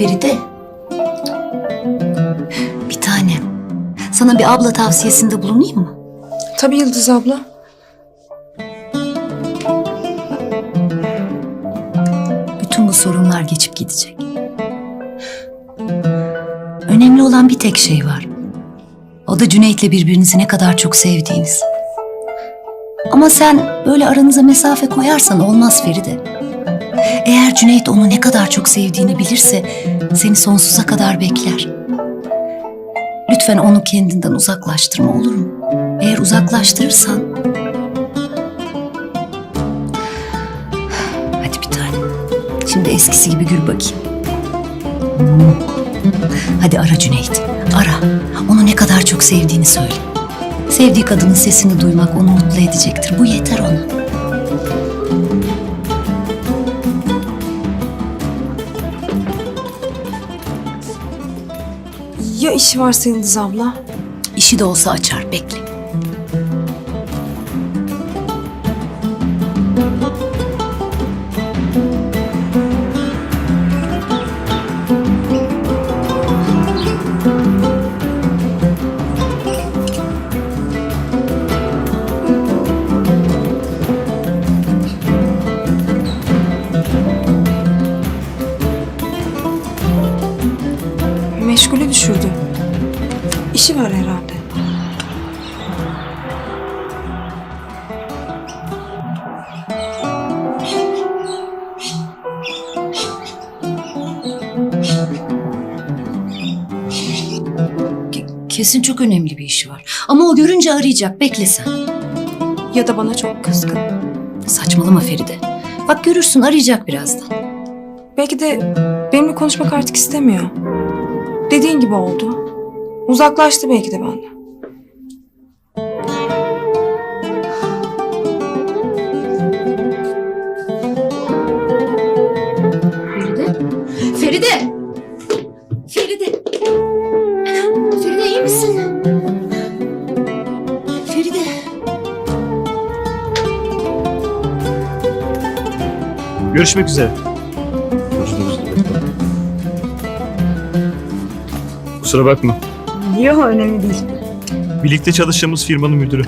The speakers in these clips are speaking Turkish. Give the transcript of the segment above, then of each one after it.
Feride. Bir tanem. Sana bir abla tavsiyesinde bulunayım mı? Tabii Yıldız abla. Bütün bu sorunlar geçip gidecek. Önemli olan bir tek şey var. O da Cüneyt'le birbirinizi ne kadar çok sevdiğiniz. Ama sen böyle aranıza mesafe koyarsan olmaz Feride. Eğer Cüneyt onu ne kadar çok sevdiğini bilirse seni sonsuza kadar bekler. Lütfen onu kendinden uzaklaştırma olur mu? Eğer uzaklaştırırsan... Hadi bir tane. Şimdi eskisi gibi gül bakayım. Hadi ara Cüneyt. Ara. Onu ne kadar çok sevdiğini söyle. Sevdiği kadının sesini duymak onu mutlu edecektir. Bu yeter ona. Ya işi varsa Yıldız abla? İşi de olsa açar. Bekle. Düşürdü. İşi var herhalde. Ke- Kesin çok önemli bir işi var. Ama o görünce arayacak. Bekle sen. Ya da bana çok kızgın. Saçmalama Feride. Bak görürsün arayacak birazdan. Belki de benimle konuşmak artık istemiyor. Dediğin gibi oldu. Uzaklaştı belki de benden. Feride? Feride! Feride! Feride iyi misin? Feride! Görüşmek üzere. Kusura bakma. Yok önemli değil. Birlikte çalıştığımız firmanın müdürü.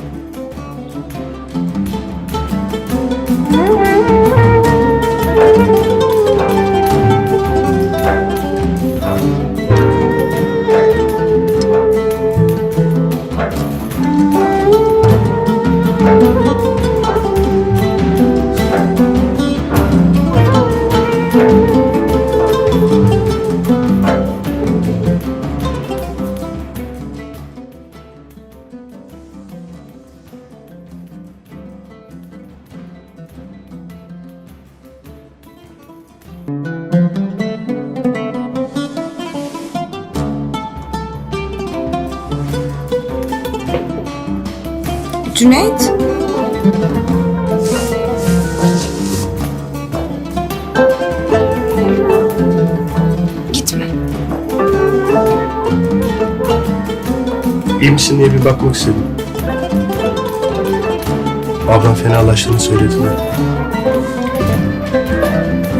Cüneyt? Gitme. İyi misin diye bir bakmak istedim. Ablam fenalaştığını söylediler.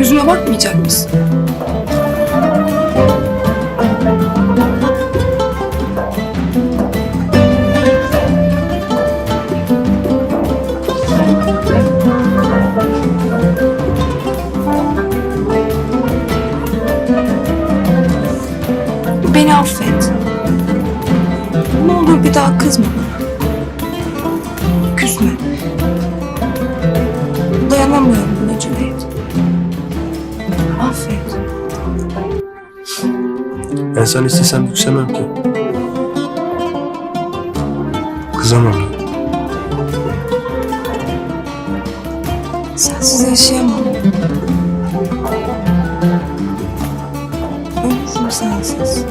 Yüzüme bakmayacak mısın? Beni affet. Ne olur bir daha kızma bana. Küsme. Dayanamıyorum buna Cüneyt. Ben sana istesem yüksemem ki. Kızamam ya. Sensiz yaşayamam. Ölürüm sensiz.